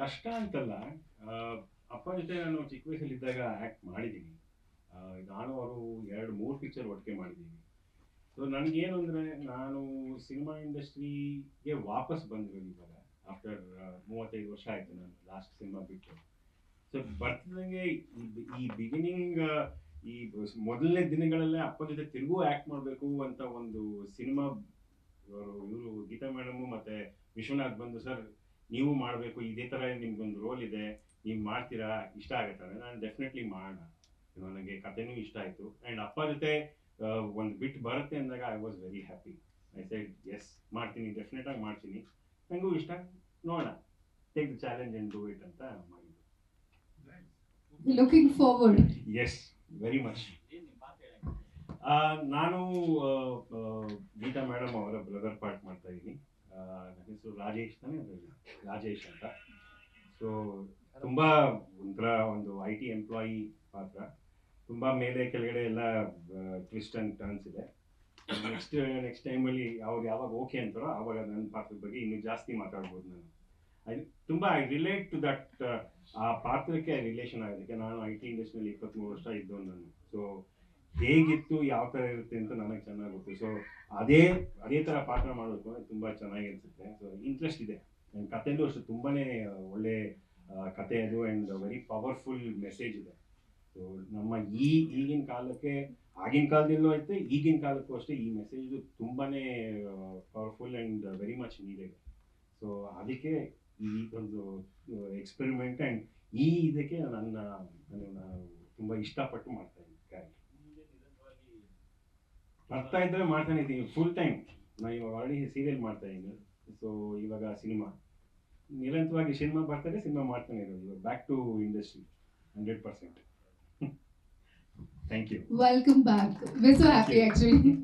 ಕಷ್ಟ ಅಂತಲ್ಲ. ಅಪ್ಪ ಜೊತೆ ನಾನು ಚಿಕ್ಕ ವಯಸ್ಸಲ್ಲಿ ಇದ್ದಾಗ ಆಕ್ಟ್ ಮಾಡಿದ್ದೀನಿ ನಾನು ಅವರು ಎರಡು, ಮೂರು ಪಿಕ್ಚರ್ ಒಟ್ಟಿಗೆ ಮಾಡಿದ್ದೀನಿ ಸೊ ನನಗೇನು ಅಂದರೆ ನಾನು ಸಿನಿಮಾ ಇಂಡಸ್ಟ್ರಿಗೆ ವಾಪಸ್ ಬಂದಿರೋದು ಇವಾಗ ಆಫ್ಟರ್ ಮೂವತ್ತೈದು ವರ್ಷ ಆಯಿತು ನಾನು ಲಾಸ್ಟ್ ಸಿನಿಮಾ ಬಿಟ್ಟು. ಸೊ ಬರ್ತಿದ್ದಂಗೆ ಈ ಬಿಗಿನಿಂಗ್ ಈ ಮೊದಲನೇ ದಿನಗಳಲ್ಲೇ ಅಪ್ಪ ಜೊತೆ ತಿರುಗೂ ಆ್ಯಕ್ಟ್ ಮಾಡಬೇಕು ಅಂತ ಒಂದು ಸಿನಿಮಾ ಇವರು ಗೀತಾ ಮೇಡಮು ಮತ್ತೆ ವಿಶ್ವನಾಥ್ ಬಂದು ಸರ್ ನೀವು ಮಾಡಬೇಕು ಇದೇ ಥರ ನಿಮ್ಗೊಂದು ರೋಲ್ ಇದೆ ನೀವು ಮಾಡ್ತೀರಾ? ಇಷ್ಟ ಆಗುತ್ತಾರೆ ನಾನು ಡೆಫಿನೆಟ್ಲಿ ಮಾಡೋಣ. ನನಗೆ ಕಥೆನೂ ಇಷ್ಟ ಆಯಿತು. ಆ್ಯಂಡ್ ಅಪ್ಪ ಜೊತೆ ಒಂದು ಬಿಟ್ ಬರುತ್ತೆ ಅಂದಾಗ I was very happy I said yes ಮಾಡ್ತೀನಿ ಡೆಫಿನೆಟ್ ಆಗಿ ಮಾಡ್ತೀನಿ. ನನಗೂ ಇಷ್ಟ. ನೋಡೋಣ. Take the challenge and do it ಅಂತ ಮಾಡಿದ್ದು. Looking forward yes very much ನಾನು ಗೀತಾ ಮೇಡಮ್ ಅವರ ಬ್ರದರ್ ಪಾರ್ಟ್ ಮಾಡ್ತಾ ಇದ್ದೀನಿ ನನ್ನ ಹೆಸರು ರಾಜೇಶ್ ತಾನೇ ರಾಜೇಶ್ ಅಂತ. ಸೊ ತುಂಬ ಒಂಥರ ಒಂದು ಐ ಟಿ ಎಂಪ್ಲಾಯಿ ಪಾತ್ರ ತುಂಬ ಮೇಲೆ ಕೆಳಗಡೆ ಎಲ್ಲ ಟ್ವಿಸ್ಟ್ ಅಂಡ್ ಟರ್ನ್ಸ್ ಇದೆ. ನೆಕ್ಸ್ಟ್ ನೆಕ್ಸ್ಟ್ ಟೈಮಲ್ಲಿ ಅವ್ರು ಯಾವಾಗ ಓಕೆ ಅಂತಾರೋ, ಅವಾಗ ನನ್ನ ಪಾತ್ರದ ಬಗ್ಗೆ ಇನ್ನೂ ಜಾಸ್ತಿ ಮಾತಾಡ್ಬೋದು ನಾನು. ಐ ತುಂಬ ಐ ರಿಲೇಟ್ ಟು ದಟ್ ಆ, ಪಾತ್ರಕ್ಕೆ ರಿಲೇಷನ್ ಆಗೋದಕ್ಕೆ ನಾನು ಐ ಟಿ ಇಂಡಸ್ಟ್ರಿಯಲ್ಲಿ ಇಪ್ಪತ್ತ್ಮೂರು ವರ್ಷ ಇದ್ದವನು ನಾನು. ಸೊ ಹೇಗಿತ್ತು, ಯಾವ ಥರ ಇರುತ್ತೆ ಅಂತ ನನಗೆ ಚೆನ್ನಾಗಿ ಗೊತ್ತು. ಸೊ ಅದೇ ಅದೇ ಥರ ಪಾತ್ರ ಮಾಡೋದು ತುಂಬ ಚೆನ್ನಾಗಿ ಅನಿಸುತ್ತೆ. ಸೊ ಇಂಟ್ರೆಸ್ಟ್ ಇದೆ. ನನ್ನ ಕಥೆನೂ ಅಷ್ಟು ತುಂಬಾ ಒಳ್ಳೆ ಕತೆ ಅದು ಆ್ಯಂಡ್ ವೆರಿ ಪವರ್ಫುಲ್ ಮೆಸೇಜ್ ಇದೆ. ಸೊ ನಮ್ಮ ಈ ಈಗಿನ ಕಾಲಕ್ಕೆ, ಆಗಿನ ಕಾಲದಲ್ಲೂ ಐತೆ, ಈಗಿನ ಕಾಲಕ್ಕೂ ಅಷ್ಟೇ ಈ ಮೆಸೇಜ್ ತುಂಬಾ powerful and very much needed so ಅದಕ್ಕೆ ಈ ಒಂದು ಎಕ್ಸ್ಪೆರಿಮೆಂಟ್ ಆ್ಯಂಡ್ ಈ ಇದಕ್ಕೆ ನನ್ನ ನಾನು ತುಂಬ ಇಷ್ಟಪಟ್ಟು ಮಾಡ್ತಾ ಇದ್ದೀನಿ ಕ್ಯಾರೆಕ್ಟರ್ ಮುಂದೆ ನಿರಂತರವಾಗಿ ಬರ್ತಾ ಇದ್ರೆ ಮಾಡ್ತಾನೆ ಇದ್ದೀನಿ ಫುಲ್ ಟೈಮ್ ನಾನು ಇವಾಗ ಆಲ್ರೆಡಿ ಸೀರಿಯಲ್ ಮಾಡ್ತಾ ಇದ್ದೀನಿ. ಸೊ ಇವಾಗ ಸಿನಿಮಾ ನಿರಂತರವಾಗಿ ಸಿನಿಮಾ ಬರ್ತಾರೆ ಸಿನಿಮಾ ಮಾಡ್ತಾನೆ ಇರೋದು ಇವಾಗ back to industry hundred percent thank you welcome back we happy actually. You